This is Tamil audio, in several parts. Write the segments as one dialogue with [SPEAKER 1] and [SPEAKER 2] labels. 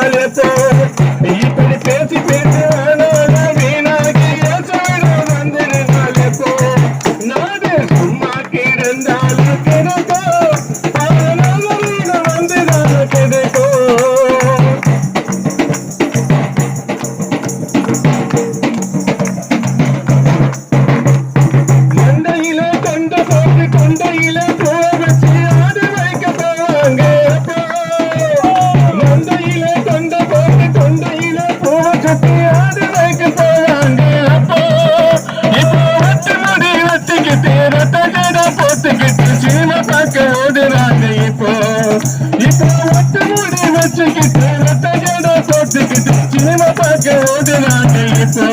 [SPEAKER 1] ప్రాణాలతో ఈ పని పేసి పేసే பார்க்க ஓடுறாங்க இப்போ. இப்போ வட்டு முடி வச்சுக்கிட்டு ரத்த போட்டுக்கிட்டு சினிமா பார்க்க ஓடுறாங்க இப்போ.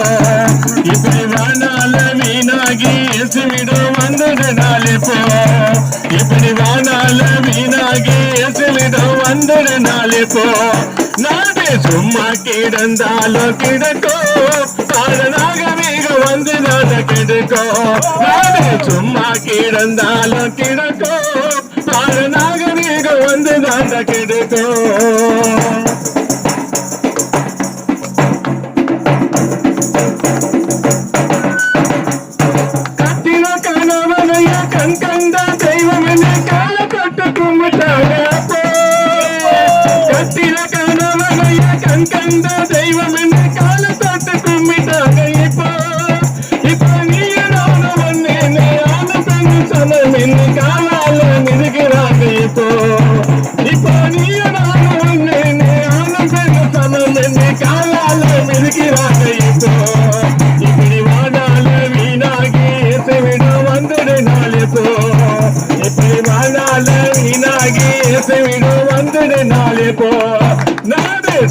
[SPEAKER 1] இப்படி வானால வீணாகி எசுவிடம் வந்துடுனாலே போ இப்படி வானால வீணாகி எசுவிடம் நாடு சும்மா கிடந்தாலும் கிடக்கும் அதனாக வந்து நாட கிடக்கும் நானே சும்மா கிடந்தாலும் கிடக்கும் காரணாக நாகரீகம் வந்து நாட கிடக்கும் கட்டின கண்ட தெய்வம் என்ன பெண்ணும் காலால மிதுகிறாங்க இப்போ. இப்போ நீ நானும் ஒண்ணு நீ ஆணும் பெண்ணும் சமம் என்று காலால மிதுகிறாங்க இப்போ. இப்படி வாடால வீணாகி இசைவிடம் வந்துடு நாளே போ இப்படி வாடால வீணாகி இசைவிடம் வந்துடு நாடு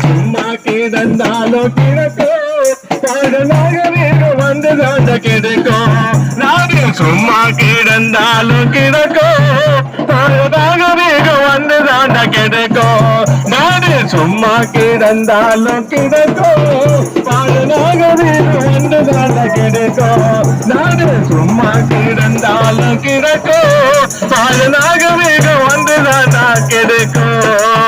[SPEAKER 1] சும்மா கிடந்தாலும் கிடக்கும் பாடலாக வேறு வந்து தாண்ட கிடைக்கும் சும்மா கிடந்தாலும் கிடக்கும் பாடலாக வேகம் வந்து தாண்ட கிடைக்கும் நாடு சும்மா கிடந்தாலும் கிடக்கும் பாடலாக வேகம் வந்து தாண்ட கிடைக்கும் நாடு சும்மா கிடந்தாலும் கிடக்கும் பாடலாக வேகம் வந்து தாண்டா கிடைக்கும்